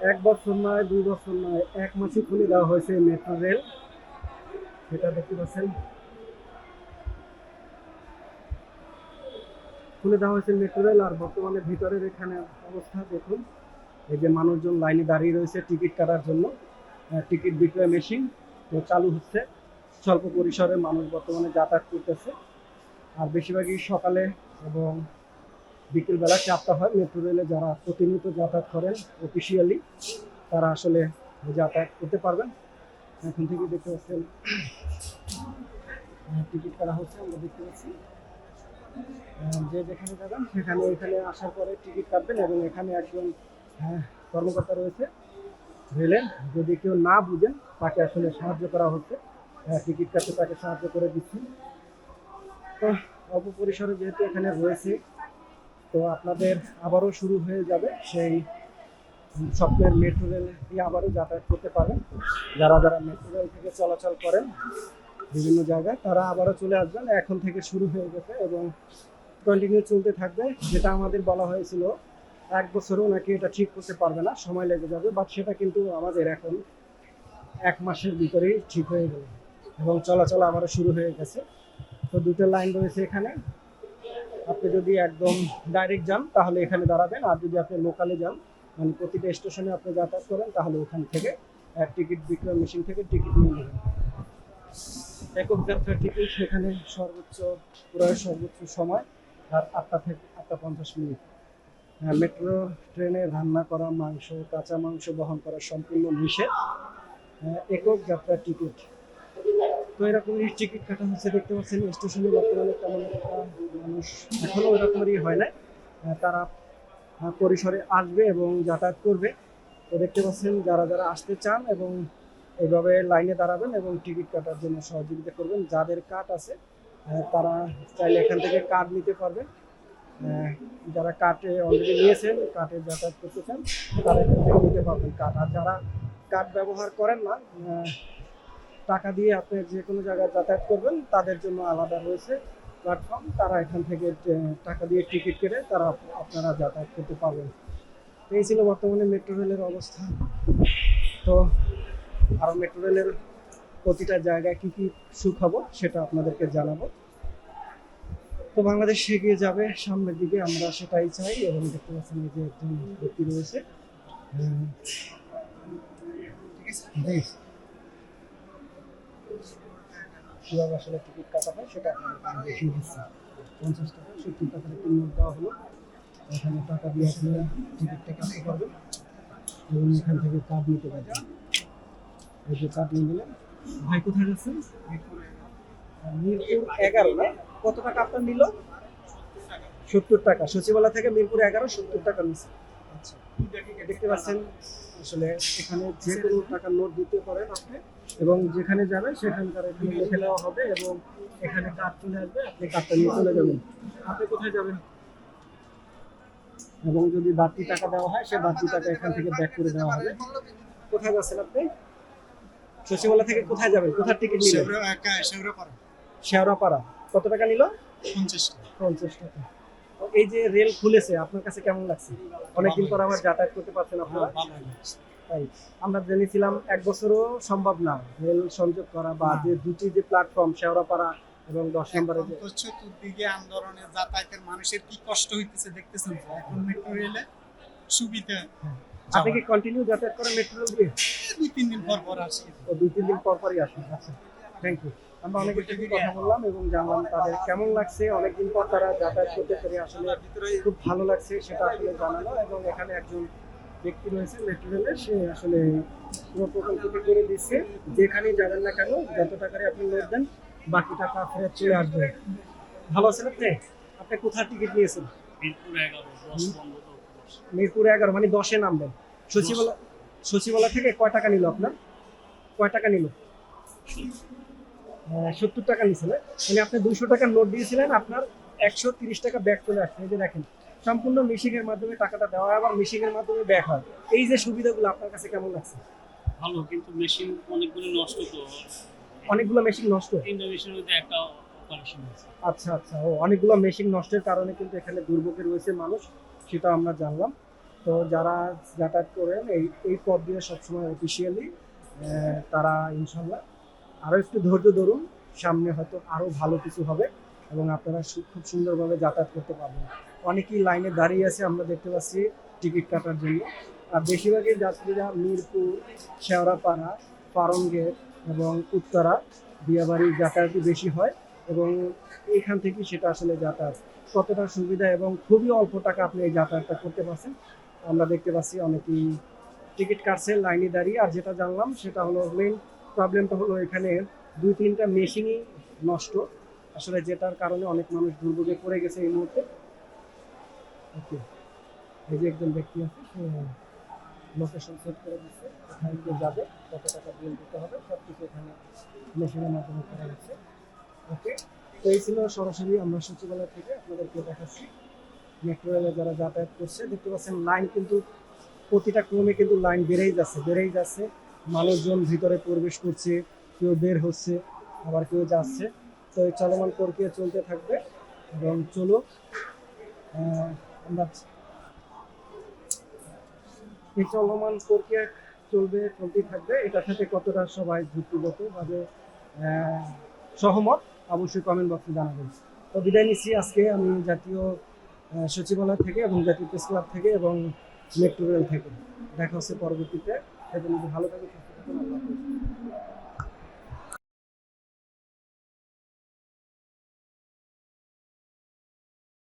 এক বছর নয়, দুই বছর নয়, এক মাসে খুলে দেওয়া হয়েছে মেট্রো রেল সেটা দেখতে পাচ্ছেন। খুলে দেওয়া হয়েছে মেট্রো রেল আর বর্তমানে ভিতরের এখানে অবস্থা দেখুন। এই যে মানুষজন লাইনে দাঁড়িয়ে রয়েছে টিকিট কাটার জন্য। টিকিট বিক্রয় মেশিন তো চালু হচ্ছে। স্বল্প পরিসরে মানুষ বর্তমানে যাতায়াত করতেছে। আর বেশিরভাগই সকালে এবং বিকেলবেলা চাপটা হয় মেট্রো রেলে যারা প্রতিনিয়ত যাতায়াত করেন অফিসিয়ালি তারা আসলে যাতায়াত করতে পারবেন। এখন থেকে দেখতে পাচ্ছেন টিকিট কাটা হচ্ছে, আমরা দেখতে পাচ্ছি। যে যেখানে যাবেন, সেখানে এখানে আসার পরে টিকিট কাটবেন এবং এখানে একজন কর্মকর্তা রয়েছে রেলের যদি কেউ না বুঝেন, তাকে আসলে সাহায্য করা হচ্ছে। টিকিট কাটতে তাকে সাহায্য করে দিচ্ছি। তো অল্প পরিসরে যেহেতু এখানে রয়েছে তো আপনাদের আবারও শুরু হয়ে যাবে সেই স্বপ্নের মেট্রো রেল দিয়ে আবারও যাতায়াত করতে পারেন। যারা যারা মেট্রো রেল থেকে চলাচল করেন বিভিন্ন জায়গায়, তারা আবারও চলে আসবেন। এখন থেকে শুরু হয়ে গেছে এবং কন্টিনিউ চলতে থাকবে, যেটা আমাদের বলা হয়েছিল, এক বছরও নাকি এটা ঠিক করতে পারবে না, সময় লেগে যাবে বাট সেটা কিন্তু আমাদের এখন এক মাসের ভিতরেই ঠিক হয়ে গেল এবং চলাচল আবারও শুরু হয়ে গেছে। তো দুটো লাইন রয়েছে এখানে। আপনি যদি একদম ডাইরেক্ট যান, তাহলে এখানে দাঁড়াবেন। আর যদি আপনি লোকালে যান মানে প্রতিটা স্টেশনে আপনি যাতায়াত করেন, তাহলে ওখান থেকে টিকিট বিক্রয় মেশিন থেকে টিকিট নিয়ে নেবেন। একক যাত্রার টিকিট সেখানে সর্বোচ্চ, প্রায় সর্বোচ্চ সময়, আর আটটা থেকে আটটা পঞ্চাশ মিনিট। মেট্রো ট্রেনে রান্না করা মাংস, কাঁচা মাংস বহন করা সম্পূর্ণ নিষেধ। একক যাত্রার টিকিট তো এরকমই টিকিট কাটা হচ্ছে, দেখতে পাচ্ছেন, স্টেশনে বর্তমানে তেমন একটা মানুষ এখনও ওরকমেরই হয় না তারা পরিসরে আসবে এবং যাতায়াত করবে। তো দেখতে পাচ্ছেন, যারা যারা আসতে চান এবং এইভাবে লাইনে দাঁড়াবেন এবং টিকিট কাটার জন্য সহযোগিতা করবেন, যাদের কার্ড আছে তারা চাইলে এখান থেকে কার্ড নিতে পারবে যারা কার্ডে অলরেডি নিয়েছেন, কার্ডে যাতায়াত করতে চান, তারা এখান থেকে নিতে পারবেন কার্ড। আর যারা কার্ড ব্যবহার করেন না টাকা দিয়ে আপনি যে কোনো জায়গায় যাতায়াত করবেন তাদের জন্য আলাদা রয়েছে প্ল্যাটফর্ম তারা এখান থেকে টাকা দিয়ে টিকিট কেটে তারা আপনারা যাতায়াত করতে পারবেন। এই ছিল বর্তমানে মেট্রো রেলের অবস্থা। তো আরও মেট্রো রেলের প্রতিটা জায়গায় কী কী কি সুখবর সেটা আপনাদেরকে জানাব। তো বাংলাদেশ এগিয়ে যাবে সামনের দিকে আমরা সেটাই চাই। এবং দেখতে পাচ্ছেন যে একজন ব্যক্তি রয়েছে। উম, জি। কীভাবে আসলে টিকিট কাটা হয় সেটা আপনাদেরকে আমি দেখিয়ে দিচ্ছি পঞ্চাশ টাকা সত্তর টাকার একটি নোট দেওয়া হলো। এখানে টাকা দিয়ে আপনি টিকিটটা কাটতে পারবেন। এবং এখান থেকে কার্ড নিতে পারবেন। এই যে কার্ড নিয়ে নিলেন ভাই কোথায় যাচ্ছেন? মিরপুর এগারো না? কত টাকা আপনার নিল? সত্তর টাকা। সচিবালয় থেকে মিরপুর এগারো সত্তর টাকা নিচ্ছে। আচ্ছা দেখতে পাচ্ছেন আসলে এখানে যে কোনো টাকার নোট দিতে পারেন আপনি। এবং যেখানে যাবেন সেখানকার এখানে লিখে নেওয়া হবে এবং এখানে কার্ড চলে আসবে আপনি কার্ডটা নিয়ে চলে যাবেন। আপনি কোথায় যাবেন? এবং যদি বাড়তি টাকা দেওয়া হয় সে বাড়তি টাকা এখান থেকে ব্যাক করে দেওয়া হবে। কোথায় যাচ্ছেন আপনি? সচিবালয় থেকে কোথায় যাবেন? কোথার টিকিট নিলেন? শেওড়াপাড়া। কত টাকা নিল? পঞ্চাশ টাকা। তো এই যে রেল খুলেছে আপনার কাছে কেমন লাগছে? অনেকদিন পর আবার যাতায়াত করতে পারছেন আপনারা। তাই আমরা জেনেছিলাম এক বছরও সম্ভব না রেল সংযোগ করা বা যে দুটি যে প্ল্যাটফর্ম শেওড়াপাড়া এবং দশ নম্বরে যে চতুর্দিকে আন্দোলনে যাতায়াতের মানুষের কি কষ্ট হইতেছে দেখতেছেন এখন মেট্রো রেলে সুবিধা আপনি কি কন্টিনিউ যাতায়াত করেন মেট্রো রেল দিয়ে দুই তিন দিন পর পর আসি। ও দুই তিন দিন পর পরই আসেন আচ্ছা। থ্যাংক ইউ আমরা অনেকের সাথে কথা বললাম এবং জানলাম তাদের কেমন লাগছে। অনেকদিন পর তারা যাতায়াত করতে পেরে আসলে খুব ভালো লাগছে সেটা আসলে জানালো এবং এখানে একজন ব্যক্তি রয়েছে মেট্রো রেলের সে আসলে পুরো প্রকল্পটি করে দিচ্ছে। যেখানেই যাবেন না কেন যত টাকারই আপনি নোট দেন বাকি টাকা ফেরত চলে আসবে। ভালো আছেন আপনি? আপনি কোথায় টিকিট নিয়েছেন? মিরপুর এগারো মিরপুর মানে দশে নামবেন। সচিবালয় সচিবালয় থেকে কয় টাকা নিল আপনার? কয় টাকা নিল? সত্তর টাকা নিয়েছিলেন মানে আপনি দুশো টাকার নোট দিয়েছিলেন আপনার একশো তিরিশ টাকা ব্যাক চলে আসছে। এই যে দেখেন সম্পূর্ণ মিশিংয়ের মাধ্যমে টাকাটা দেওয়া হয় আবার মিশিংয়ের মাধ্যমে ব্যাক হয়। এই যে সুবিধাগুলো আপনার কাছে কেমন লাগছে? ভালো কিন্তু মেশিন অনেকগুলো নষ্ট তো। অনেকগুলো মেশিন নষ্ট? তিনটা মেশিনের মধ্যে একটা আচ্ছা আচ্ছা। ও অনেকগুলো মেশিন নষ্টের কারণে কিন্তু এখানে দুর্ভোগে রয়েছে মানুষ সেটা আমরা জানলাম। তো যারা যাতায়াত করেন এই এই পথ দিয়ে সবসময় অফিসিয়ালি তারা ইনশাল্লাহ আরও একটু ধৈর্য ধরুন সামনে হয়তো আরও ভালো কিছু হবে এবং আপনারা খুব সুন্দরভাবে যাতায়াত করতে পারবেন। অনেকেই লাইনে দাঁড়িয়ে আছে, আমরা দেখতে পাচ্ছি টিকিট কাটার জন্য। আর বেশিরভাগই যাত্রীরা মিরপুর, শেওড়াপাড়া, পারঙ্গের এবং উত্তরা বিয়াবাড়ির যাতায়াতই বেশি হয় এবং এখান থেকে সেটা আসলে যাতায়াত কতটা সুবিধা এবং খুবই অল্প টাকা আপনি এই যাতায়াতটা করতে পারছেন। আমরা দেখতে পাচ্ছি অনেকেই টিকিট কাটছে, লাইনে দাঁড়িয়ে। আর যেটা জানলাম, সেটা হলো মেইন প্রবলেমটা হলো এখানে দুই তিনটা মেশিনই নষ্ট। আসলে যেটার কারণে অনেক মানুষ দুর্ভোগে পড়ে গেছে এই মুহূর্তে। ওকে। এই যে একজন ব্যক্তি আছে, সে লোকেশন সেট করে দিচ্ছে, কোথায় কে যাবে, কত টাকা বিল দিতে হবে সব কিছু এখানে মেশিনের মাধ্যমে করা হচ্ছে। ওকে, তো এই ছিল সরাসরি আমরা সচিবালয় থেকে আপনাদেরকে দেখাচ্ছি। মেট্রো রেলে যারা যাতায়াত করছে, দেখতে পাচ্ছেন লাইন কিন্তু প্রতিটা ক্রমে কিন্তু লাইন বেড়েই যাচ্ছে বেড়েই যাচ্ছে। মানুষজন ভিতরে প্রবেশ করছে, কেউ বের হচ্ছে, আবার কেউ যাচ্ছে। তো এই চলমান প্রক্রিয়া চলতে থাকবে এবং চলো চলমান প্রক্রিয়া চলবে, চলতেই থাকবে। এটার সাথে কতটা সবাই যুক্তিগতভাবে সহমত, অবশ্যই কমেন্ট বক্সে জানাবেন। তো বিদায় নিচ্ছি আজকে আমি জাতীয় সচিবালয় থেকে এবং জাতীয় প্রেস ক্লাব থেকে এবং মেট্রো রেল থেকে। দেখা হচ্ছে পরবর্তীতে। ভালো থাকুন